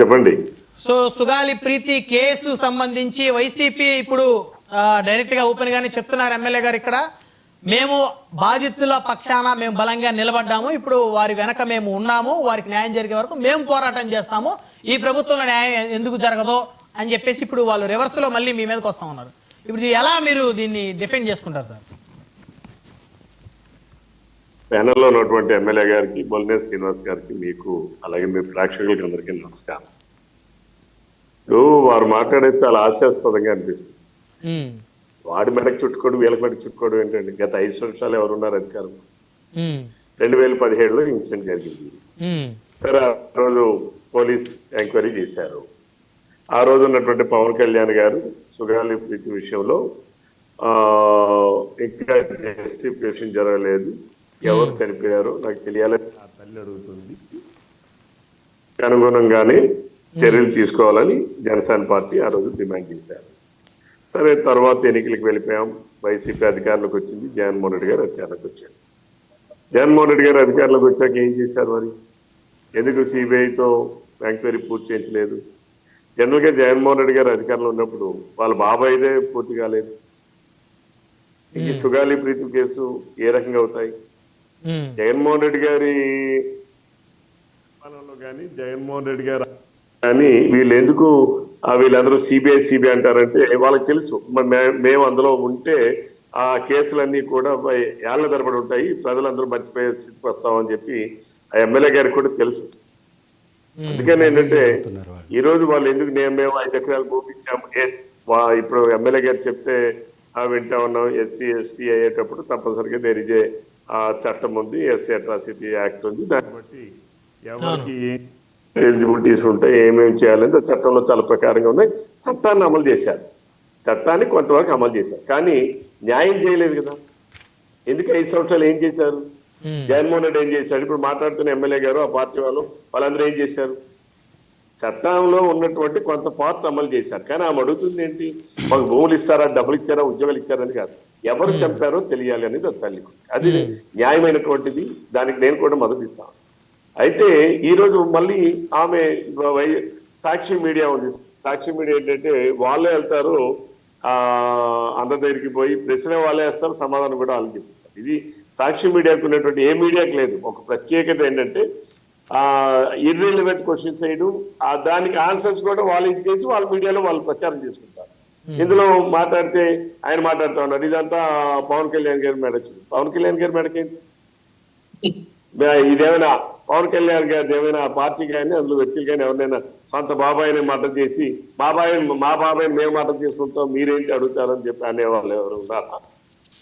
చెప్పండి. So Sugali Preethi case సంబంధించి YCP ఇప్పుడు డైరెక్ట్గా ఓపెన్ గానే చెప్తున్నారు ఎమ్మెల్యే గారు ఇక్కడ. మేము బాధితుల పక్షాన మేము బలంగా నిలబడ్డాము. ఇప్పుడు వారి వెనక మేము ఉన్నాము. వారికి న్యాయం జరిగే వరకు మేము పోరాటం చేస్తాము. ఈ ప్రభుత్వంలో న్యాయం ఎందుకు జరగదో అని చెప్పేసి ఇప్పుడు వాళ్ళు రివర్స్లో మళ్ళీ మీ మీదకి వస్తా ఉన్నారు. ఇప్పుడు ఎలా మీరు దీన్ని డిఫెండ్ చేసుకుంటారు సార్? ప్యానెల్లో ఉన్నటువంటి ఎమ్మెల్యే గారికి బొల్నేరు శ్రీనివాస్ గారికి మీకు అలాగే మీ ప్రేక్షకులకి అందరికీ నమస్కారం. ఇప్పుడు వారు మాట్లాడేది చాలా హాస్యాస్పదంగా అనిపిస్తుంది. వాడి మెడకు చుట్టుకోడు వీళ్ళకి మెడకు చుట్టుకోవడం ఏంటండి గత ఐదు సంవత్సరాలు ఎవరున్నారు అధికారం? రెండు వేల పదిహేడులో ఇన్సిడెంట్ జరిగింది. సరే ఆ రోజు పోలీస్ ఎంక్వైరీ చేశారు. ఆ రోజు ఉన్నటువంటి పవన్ కళ్యాణ్ గారు సుగాలి ప్రీతి విషయంలో ఇంకా జస్టిఫికేషన్ జరగలేదు. ఎవరు చనిపోయారో నాకు తెలియాలని ఆ తల్లి అడుగుతుంది. అనుగుణంగానే చర్యలు తీసుకోవాలని జనసేన పార్టీ ఆ రోజు డిమాండ్ చేశారు. సరే తర్వాత ఎన్నికలకు వెళ్ళిపోయాం. వైసీపీ అధికారంలోకి వచ్చింది. జగన్మోహన్ రెడ్డి గారు అధికారంలోకి వచ్చారు. జగన్మోహన్ రెడ్డి గారు అధికారంలోకి వచ్చాక ఏం చేశారు మరి? ఎందుకు సిబిఐతో ఎంక్వైరీ పూర్తి చేయించలేదు? జనరల్గా జగన్మోహన్ రెడ్డి గారు అధికారంలో ఉన్నప్పుడు వాళ్ళ బాబాయిదే పూర్తి కాలేదు. ఈ సుగాలి ప్రీతి కేసు ఏ రకంగా అవుతాయి? జగన్మోహన్ రెడ్డి గారి కానీ జగన్మోహన్ రెడ్డి గారు కానీ వీళ్ళు ఎందుకు ఆ వీళ్ళందరూ సిబిఐ సిబిఐ అంటారంటే వాళ్ళకి తెలుసు. మేము అందులో ఉంటే ఆ కేసులన్నీ కూడా ఏళ్ళ తరబడి ఉంటాయి. ప్రజలందరూ మర్చిపోయే స్థితికి వస్తామని చెప్పి ఆ ఎమ్మెల్యే గారికి కూడా తెలుసు. అందుకని ఏంటంటే ఈ రోజు వాళ్ళు ఎందుకు నేను మేము ఐదు ఎకరాలు భూమించాము ఎస్ వా- ఇప్పుడు ఎమ్మెల్యే గారు చెప్తే ఆ వింటా ఉన్నాం. ఎస్సీ ఎస్టీ అయ్యేటప్పుడు తప్పనిసరిగా దేర్ ఇజ్ ఏ చట్టం ఉంది ఎస్సీ అట్రాసిటీ యాక్ట్ ఉంది. దాన్ని బట్టి ఎవరికి ఎలిజిబిలిటీస్ ఉంటాయి ఏమేమి చేయాలని ఆ చట్టంలో చాలా ప్రకారంగా ఉన్నాయి. చట్టాన్ని అమలు చేశారు. చట్టాన్ని కొంతవరకు అమలు చేశారు. కానీ న్యాయం చేయలేదు కదా. ఎందుకు ఐదు సంవత్సరాలు ఏం చేశారు? జగన్మోహన్ రెడ్డి ఏం చేశాడు? ఇప్పుడు మాట్లాడుతున్న ఎమ్మెల్యే గారు ఆ పార్టీ వాళ్ళు వాళ్ళందరూ ఏం చేశారు? చట్టంలో ఉన్నటువంటి కొంత పార్ట్ అమలు చేశారు. కానీ ఆమె అడుగుతుంది ఏంటి? మాకు భూములు ఇస్తారా? డబ్బులు ఇచ్చారా? ఉద్యోగాలు ఇచ్చారని కాదు. ఎవరు చంపారో తెలియాలి అనేది అది తల్లి. అది న్యాయమైనటువంటిది. దానికి నేను కూడా మద్దతు ఇస్తాను. అయితే ఈ రోజు మళ్ళీ ఆమె సాక్షి మీడియా ఉంది. సాక్షి మీడియా ఏంటంటే వాళ్ళే వెళ్తారు ఆ అందరి దగ్గరికి పోయి ప్రశ్న వాళ్ళే వేస్తారు సమాధానం కూడా వాళ్ళు చెప్తారు. ఇది సాక్షి మీడియాకు ఉన్నటువంటి ఏ మీడియాకి లేదు. ఒక ప్రత్యేకత ఏంటంటే ఆ ఇర్రెలివెంట్ క్వశ్చన్స్ వేయడం ఆ దానికి ఆన్సర్స్ కూడా వాళ్ళు ఇచ్చేసి వాళ్ళ మీడియాలో వాళ్ళు ప్రచారం చేసుకుంటారు. ఇందులో మాట్లాడితే ఆయన మాట్లాడుతూ ఉన్నారు. ఇదంతా పవన్ కళ్యాణ్ గారి మేడచ్చు పవన్ కళ్యాణ్ గారి మేడకేంటి? మే- ఇదేమైనా పవన్ కళ్యాణ్ గారి ఏమైనా పార్టీ కానీ అందులో వ్యక్తులు కానీ ఎవరినైనా సొంత బాబాయిని మద్దతు చేసి బాబాయ్ మా బాబాయ్ మేము మద్దతు చేసుకుంటాం మీరేంటి అడుగుతారని చెప్పి అనేవాళ్ళు ఎవరు ఉన్నారా?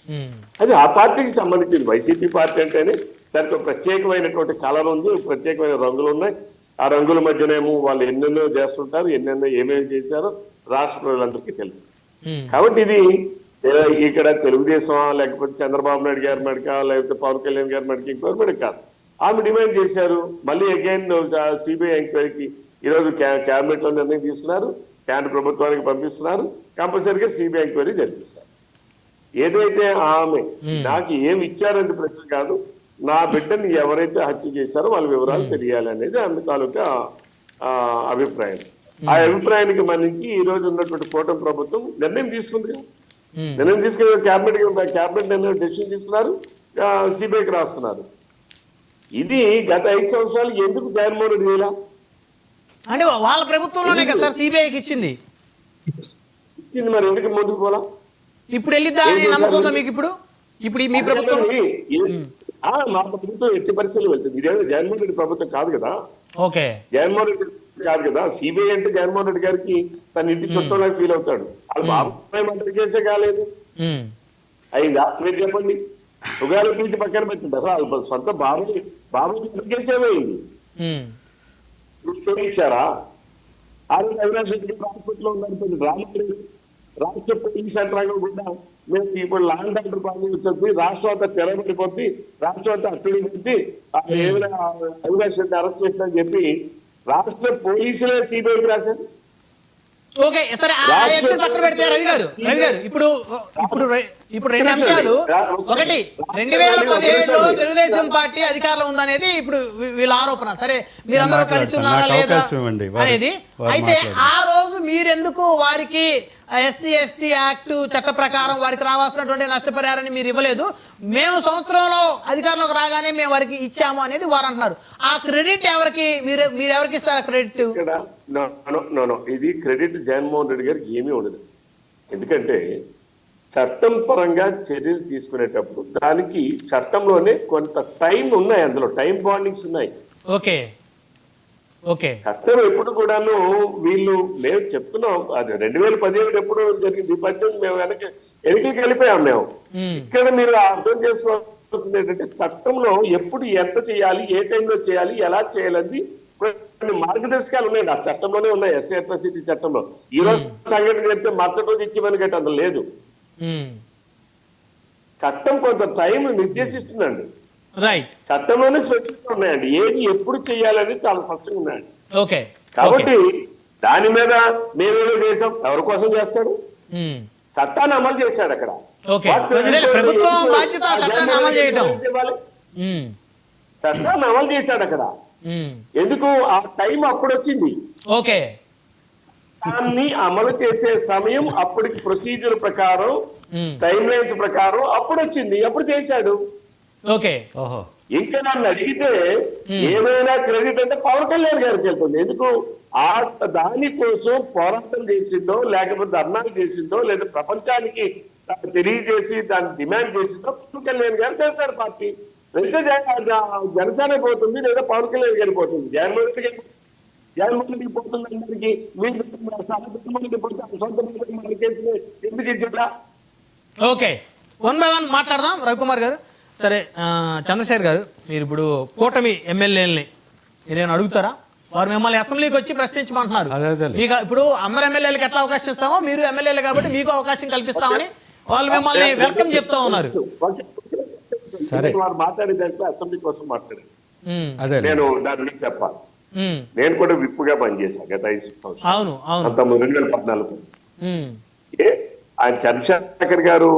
ఉమ్, అది ఆ పార్టీకి సంబంధించింది. వైసీపీ పార్టీ అంటేనే దానికి ఒక ప్రత్యేకమైనటువంటి కలర్ ఉంది ప్రత్యేకమైన రంగులు ఉన్నాయి. ఆ రంగుల మధ్యనేమో వాళ్ళు ఎన్నెన్నో చేస్తుంటారు ఎన్నెన్నో ఏమేమి చేశారో రాష్ట్ర ప్రజలందరికీ తెలుసు కాబట్టి ఇది ఇక్కడ తెలుగుదేశం లేకపోతే చంద్రబాబు నాయుడు గారి మెడక లేకపోతే పవన్ కళ్యాణ్ గారి మెడక ఇంకోటి మెడక కాదు. ఆమె డిమాండ్ చేశారు. మళ్ళీ అగైన్ సిబిఐ ఎంక్వైరీకి ఈరోజు క్యాబినెట్లో నిర్ణయం తీసుకున్నారు. కేంద్ర ప్రభుత్వానికి పంపిస్తున్నారు. కంపల్సరీగా సిబిఐ ఎంక్వైరీ జరిపిస్తారు. ఏదైతే ఆమె నాకు ఏమి ఇచ్చారనే ప్రశ్న కాదు. నా బిడ్డని ఎవరైతే హత్య చేశారో వాళ్ళ వివరాలు తెలియాలి అనేది ఆమె తాలూకా అభిప్రాయం. ఆ అభిప్రాయానికి మన్నించి ఈ రోజు ఉన్నటువంటి కూటమి ప్రభుత్వం నిర్ణయం తీసుకుంది. నిర్ణయం తీసుకుని క్యాబినెట్ క్యాబినెట్ నిర్ణయం డెసిషన్ తీసుకున్నారు. సిబిఐకి రాస్తున్నారు. ఇది గత ఐదు సంవత్సరాలు ఎందుకు జగన్మోహన్ రెడ్డి చేయాల? అంటే వాళ్ళ ప్రభుత్వంలోనే కదా సార్ సిబిఐకి ఇచ్చింది. ఇచ్చింది మరి ఎందుకు ముందుకు పోలా? ఇప్పుడు వెళ్ళిద్దా అని నమ్మకం ఉందా మీకు ఇప్పుడు? ఇప్పుడు మీ ప్రభుత్వం? మా ప్రభుత్వం ఎట్టి పరిస్థితులు వెళ్తుంది. ఇదేమో జగన్మోహన్ రెడ్డి ప్రభుత్వం కాదు కదా. ఓకే. జగన్మోహన్ రెడ్డి కాదు కదా. సిబిఐ అంటే జగన్మోహన్ రెడ్డి గారికి తన ఇంటి చుట్టంలాగా ఫీల్ అవుతాడు. వాళ్ళ బాబాయ్ మంత్రి చేసే కాలేదు. అయిందా? మీరు చెప్పండి. ఉగాది ప్రీతి పక్కన పెట్టింటారు వాళ్ళ సొంత బాబాయ్ బాబాయ్ కేసేమైంది ఉమ్, స్టోరీ ఇచ్చారా? ఆ రోజు అవినాష్ రెడ్డి హాస్పిటల్లో ఉన్నారు రామరెడ్డి రాష్ట్ర పోలీస్ యంత్రాంగం కూడా మేము ఇప్పుడు లాండ్ ఆర్డర్ ప్రాబ్లం వచ్చింది రాష్ట్రం అంతా తెరబడిపోద్ది రాష్ట్రం అంతా అట్టుడిపోద్ది. ఏమైనా అవినాష్ రెడ్డి అరెస్ట్ చేస్తారని చెప్పి రాష్ట్ర పోలీసులే సిబిఐకి రాశారు. ఓకే సరే ఆ రాష్ట్ర- ఎపిసోడ్ పక్కన పెడితే రవి గారు రవి గారు ఇప్పుడు ఇప్పుడు రె- ఇప్పుడు రెండు అంశాలు. ఒకటి రెండు వేల పదిహేడులో తెలుగుదేశం పార్టీ అధికారంలో ఉందనేది ఇప్పుడు వీళ్ళ ఆరోపణ. సరే మీరందరూ కలిసి ఉన్నారా లేదా అనేది. అయితే. ఆ రోజు మీరెందుకు వారికి ఎస్సీ ఎస్టీ యాక్ట్ చట్ట ప్రకారం వారికి రావాల్సినటువంటి నష్టపరిహారాన్ని మీరు ఇవ్వలేదు. మేము సంవత్సరంలో అధికారంలోకి రాగానే మేము వారికి ఇచ్చాము అనేది వారు అంటున్నారు. ఆ క్రెడిట్ ఎవరికి మీరు మీరు ఎవరికి ఇస్తారు క్రెడిట్. ఇది క్రెడిట్ జగన్మోహన్ రెడ్డి గారికి ఏమీ ఉండదు. ఎందుకంటే చట్టం పరంగా చర్యలు తీసుకునేటప్పుడు దానికి చట్టంలోనే కొంత టైం ఉన్నాయి అందులో. టైం బాండింగ్స్ ఉన్నాయి. ఓకే. చట్టం ఎప్పుడు కూడాను వీళ్ళు మేము చెప్తున్నాం అది రెండు వేల పదిహేడు ఎప్పుడు జరిగింది ఈ పద్యం మేము వెనక వెనక్కి వెళ్ళిపోయాం మేము. ఇక్కడ మీరు అర్థం చేసుకోవాల్సింది ఏంటంటే చట్టంలో ఎప్పుడు ఎంత చేయాలి ఏ టైంలో చేయాలి ఎలా చేయాలని కొన్ని మార్గదర్శకాలు ఉన్నాయండి ఆ చట్టంలోనే ఉన్నాయి ఎస్సీ అట్రాసిటీ చట్టంలో. ఈ రోజు సంఘటన చెప్తే మరుసటి రోజు ఇచ్చేమని గట్టి అందులో లేదు. చట్టం కొంత టైం నిర్దేశిస్తుందండి. రైట్ చట్టంలోనే స్పెసిఫిక్ ఉన్నాయండి. ఏది ఎప్పుడు చేయాలని చాలా స్పష్టంగా ఉన్నాయండి. ఓకే కాబట్టి దాని మీద మేమేదో చేసాం ఎవరి కోసం చేస్తాడు? ఉమ్, చట్టాన్ని అమలు చేశాడు అక్కడ. ప్రభుత్వం బాధ్యత ఆ చట్టాన్ని అమలు చట్టాన్ని చేశాడు అక్కడ. ఉమ్, ఎందుకు? ఆ టైం అప్పుడు వచ్చింది. ఓకే దాన్ని అమలు చేసే సమయం అప్పటికి ప్రొసీజర్ ప్రకారం టైం లైన్స్ ప్రకారం అప్పుడు వచ్చింది. అప్పుడు చేశాడు? ఓకే. ఓహో. ఇంకా నన్ను అడిగితే ఏమైనా క్రెడిట్ అంటే పవన్ కళ్యాణ్ గారికి వెళ్తుంది. ఎందుకు? ఆ దాని కోసం పోరాటం చేసిందో లేకపోతే ధర్నాలు చేసిందో లేదా ప్రపంచానికి తెలియజేసి దాన్ని డిమాండ్ చేసిందో పవన్ కళ్యాణ్ గారు చేశారు పార్టీ. వెళ్తే జనసేన పోతుంది లేదా పవన్ కళ్యాణ్ గారి పోతుంది? జగన్మోహన్ రెడ్డి గారి- జగన్మోహన్ రెడ్డికి పోతుంది అందరికి. మీరు పోతే సొంత ఎందుకు ఇచ్చిందా ఓకే. వన్ బై వన్ మాట్లాడదాం. రవికుమార్ గారు. సరే చంద్రశేఖర్ గారు మీరు ఇప్పుడు కూటమి ఎమ్మెల్యేలని మీరేమైనా అడుగుతారా? వారు మిమ్మల్ని అసెంబ్లీకి వచ్చి ప్రశ్నించమంటున్నారు. మీకు ఇప్పుడు అందరు ఎమ్మెల్యేలకు ఎట్లా అవకాశం ఇస్తామో మీరు ఎమ్మెల్యేలు కాబట్టి మీకు అవకాశం కల్పిస్తామని వాళ్ళు మిమ్మల్ని వెల్కమ్ చెప్తా ఉన్నారు. సరే. అసెంబ్లీ కోసం మాట్లాడారు. నేను దాని గురించి చెప్పాలి. నేను కూడా విప్పుగా పనిచేశాను గత ఐదు సంవత్సరాలు. అవును అవును. పంతొమ్మిది రెండు వేల పద్నాలుగు. ఆయన చంద్రశేఖర్ గారు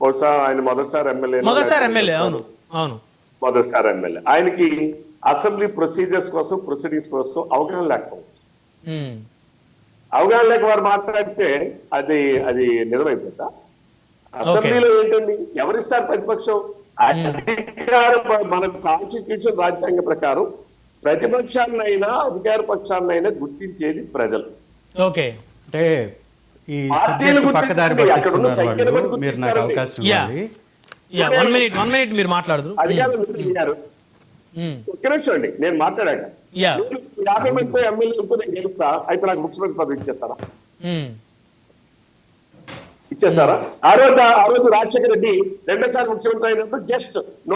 బహుశా ఆయన మొదటిసారి ఎమ్మెల్యే మొదటిసారి ఎమ్మెల్యే అవును అవును. మొదటిసారి ఎమ్మెల్యే. ఆయనకి అసెంబ్లీ ప్రొసీజర్స్ కోసం ప్రొసీడింగ్స్ కోసం అవగాహన లేకపోవచ్చు. అవగాహన లేక వారు మాట్లాడితే అది అది నిజమైపోతా అసెంబ్లీలో ఏంటండి? ఎవరిస్తారు ప్రతిపక్షం? అధికారం మన కాన్స్టిట్యూషన్ రాజ్యాంగ ప్రకారం ప్రతిపక్షాన్నైనా అధికార పక్షాన్నైనా గుర్తించేది ప్రజలు. ఓకే. అంటే ఈ పార్టీలు సబ్జెక్ట్ పక్కదారి పట్టిస్తున్నారు వాళ్ళు. మీరు నాకు. అవకాశం. ఇవ్వాలి. Yeah one minute one minute మీరు మాట్లాడదు. అధికారులు నిలదీయారు. ఒక్క నిమిషం అండి నేను మాట్లాడాక యాభై మందితో ఎమ్మెల్యేలతో నేను గెలుస్తా. అయితే నాకు ముఖ్యమంత్రి పదవి ఇచ్చేస్తారా? ఉమ్, ఇచ్చేస్తారా? ఆ రోజు ఆ రోజు రాజశేఖర రెడ్డి రెండోసారి ముఖ్యమంత్రి అయినప్పుడు జస్ట్